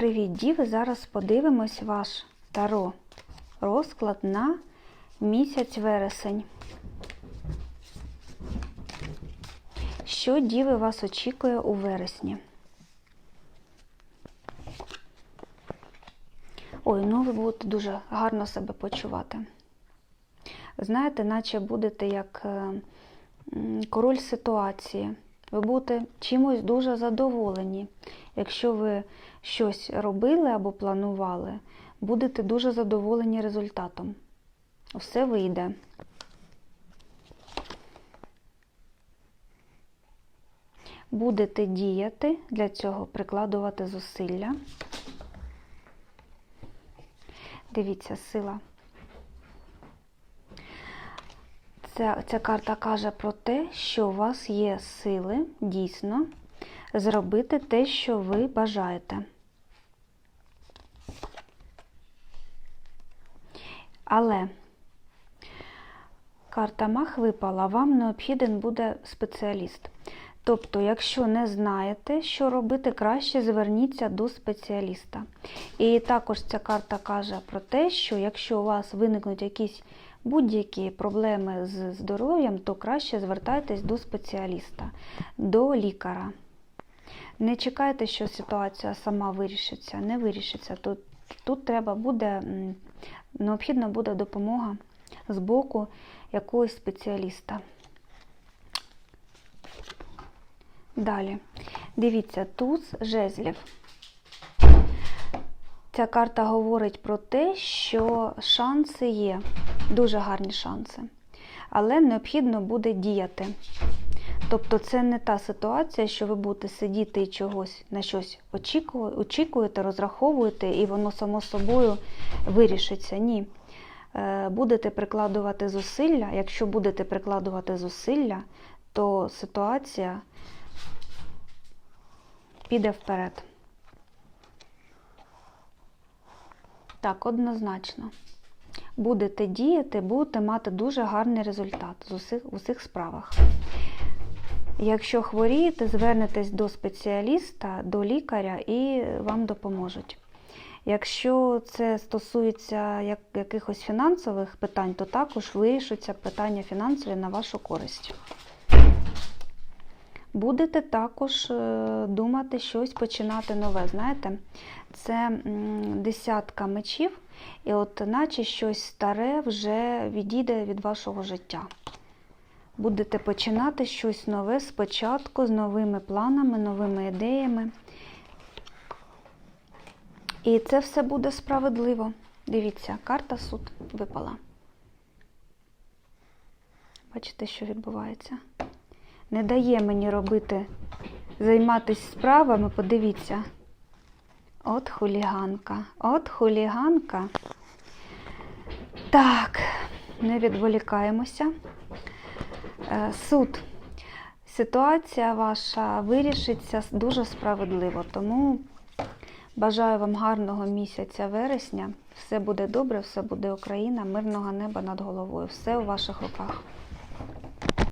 Привіт, діви! Зараз подивимось ваш таро розклад на місяць вересень. Що діви вас очікує у вересні? Ой, ну ви будете дуже гарно себе почувати. Знаєте, наче будете як е, король ситуації. Ви будете чимось дуже задоволені. Якщо ви щось робили або планували, будете дуже задоволені результатом. Все вийде. Будете діяти, для цього прикладувати зусилля. Дивіться, сила. Ця, ця карта каже про те, що у вас є сили дійсно зробити те, що ви бажаєте. Але карта Мах випала, вам необхіден буде спеціаліст. Тобто, якщо не знаєте, що робити, краще зверніться до спеціаліста. І також ця карта каже про те, що якщо у вас виникнуть якісь будь-які проблеми з здоров'ям, то краще звертайтесь до спеціаліста, до лікаря. Не чекайте, що ситуація сама вирішиться, не вирішиться. Тут, тут треба буде, необхідна буде допомога з боку якогось спеціаліста. Далі. Дивіться, туз жезлів. Ця карта говорить про те, що шанси є, дуже гарні шанси, але необхідно буде діяти. Тобто це не та ситуація, що ви будете сидіти і чогось на щось очікуєте, розраховуєте, і воно само собою вирішиться. Ні. Е, Будете прикладувати зусилля. Якщо будете прикладувати зусилля, то ситуація піде вперед. Так, однозначно. Будете діяти, будете мати дуже гарний результат з усіх, усіх справах. Якщо хворієте, звернетесь до спеціаліста, до лікаря і вам допоможуть. Якщо це стосується як, якихось фінансових питань, то також вирішуться питання фінансові на вашу користь. Будете також е, думати щось починати нове. Знаєте, це десятка мечів, і от наче щось старе вже відійде від вашого життя. Будете починати щось нове спочатку з новими планами, новими ідеями. І це все буде справедливо. Дивіться, карта суд випала. Бачите, що відбувається? Не дає мені робити, займатися справами, подивіться. От хуліганка, от хуліганка. Так, не відволікаємося. Е, Суд. Ситуація ваша вирішиться дуже справедливо, тому бажаю вам гарного місяця вересня. Все буде добре, все буде Україна, мирного неба над головою. Все у ваших руках.